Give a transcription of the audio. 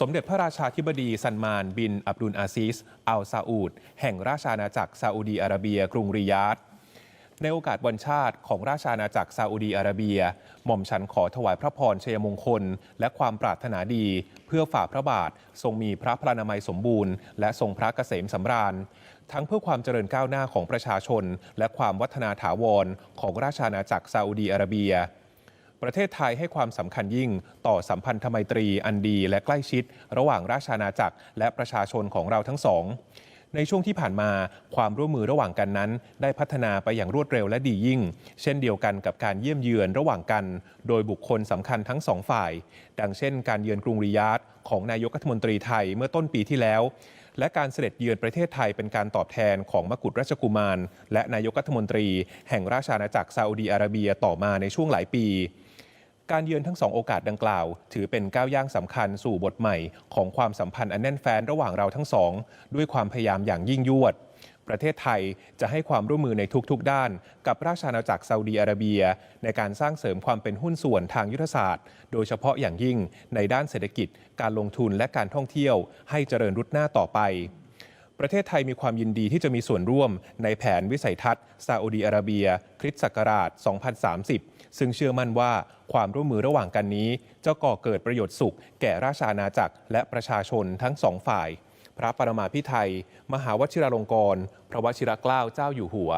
สมเด็จพระราชาธิบดีซันมาน บินอับดุลอาซิสอัลซาอูด แห่งราชอาณาจักรซาอุดีอาระเบีย กรุงริยาดในโอกาสวันชาติของราชอาณาจักรซาอุดีอาระเบีย หม่อมฉันขอถวายพระพรชัยมงคล และความปรารถนาดี เพื่อฝ่าพระบาท ทรงมีพระพลานามัยสมบูรณ์ และทรงพระเกษมสำราญ ทั้งเพื่อความเจริญก้าวหน้าของประชาชน และความวัฒนาถาวรของราชอาณาจักรซาอุดีอาระเบีย ประเทศไทยให้ความสำคัญยิ่ง ต่อสัมพันธไมตรีอันดีและใกล้ชิด ระหว่างราชอาณาจักรและประชาชนของเราทั้งสอง ในช่วงที่ผ่านมาความร่วมมือระหว่างกันนั้น ได้พัฒนาไปอย่างรวดเร็วและดียิ่ง เช่นเดียวกันกับการเยี่ยมเยือนระหว่างกัน โดยบุคคลสำคัญทั้งสองฝ่าย ดังเช่น การเยือนกรุงริยาดของนายกรัฐมนตรีไทยเมื่อต้นปีที่แล้ว และการเสด็จเยือนประเทศไทยเป็นการตอบแทนของมกุฎราชกุมาร และนายกรัฐมนตรี แห่งราชอาณาจักรซาอุดีอาระเบียต่อมาในช่วงหลายปี การเยือนทั้งสองโอกาสดังกล่าว ถือเป็นก้าวย่างสำคัญสู่บทใหม่ ของความสัมพันธ์อันแน่นแฟ้นระหว่างเราทั้งสอง ด้วยความพยายามอย่างยิ่งยวด ประเทศไทยจะให้ความร่วมมือในทุกๆ ด้าน กับราชอาณาจักรซาอุดีอาระเบีย ในการสร้างเสริมความเป็นหุ้นส่วนทางยุทธศาสตร์ โดยเฉพาะอย่างยิ่งในด้านเศรษฐกิจ การลงทุนและการท่องเที่ยว ให้เจริญรุดหน้าต่อไป ประเทศไทยมีความยินดีที่จะมีส่วนร่วมในแผนวิสัยทัศน์ซาอุดีอาระเบีย คริสต์ศักราช 2030 ซึ่งเชื่อมั่นว่าความร่วมมือระหว่างกันนี้ จะก่อเกิดประโยชน์สุข แก่ราชอาณาจักร และประชาชนทั้งสองฝ่าย พระปรมาภิไธยมหาวชิราลงกรณ์พระวชิรเกล้าเจ้าอยู่หัว